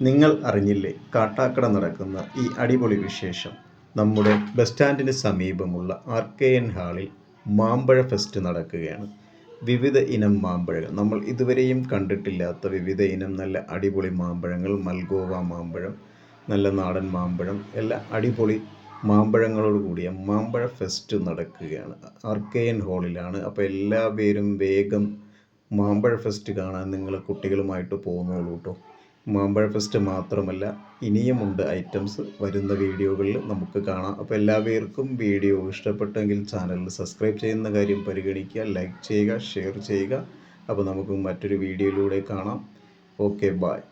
നിങ്ങൾ അറിഞ്ഞില്ലേ കാട്ടാക്കട നടക്കുന്ന ഈ അടിപൊളി വിശേഷം? നമ്മുടെ ബസ് സ്റ്റാൻഡിന് സമീപമുള്ള ആർ കെ എൻ ഹാളിൽ മാമ്പഴ ഫെസ്റ്റ് നടക്കുകയാണ്. വിവിധ ഇനം മാമ്പഴങ്ങൾ. നമ്മൾ ഇതുവരെയും കണ്ടിട്ടില്ലാത്ത വിവിധ ഇനം നല്ല അടിപൊളി മാമ്പഴങ്ങൾ. മൽഗോവ മാമ്പഴം നല്ല നാടൻ മാമ്പഴം എല്ലാ അടിപൊളി മാമ്പഴങ്ങളോട് കൂടിയ മാമ്പഴ ഫെസ്റ്റ് നടക്കുകയാണ്. ആർ കെ എൻ ഹാളിലാണ്. അപ്പോൾ എല്ലാ പേരും വേഗം മാമ്പഴ ഫെസ്റ്റ് കാണാൻ നിങ്ങൾ കുട്ടികളുമായിട്ട് പോകുന്നോളൂ കേട്ടോ മാമ്പഴ ഫെസ്റ്റ് മാത്രമല്ല ഇനിയുമുണ്ട് ഐറ്റംസ് വരുന്ന വീഡിയോകളിൽ നമുക്ക് കാണാം. അപ്പോൾ എല്ലാവർക്കും വീഡിയോ ഇഷ്ടപ്പെട്ടെങ്കിൽ ചാനൽ സബ്സ്ക്രൈബ് ചെയ്യുന്ന കാര്യം പരിഗണിക്കുക ലൈക്ക് ചെയ്യുക ഷെയർ ചെയ്യുക. അപ്പോൾ നമുക്ക് മറ്റൊരു വീഡിയോയിലൂടെ കാണാം. Okay bye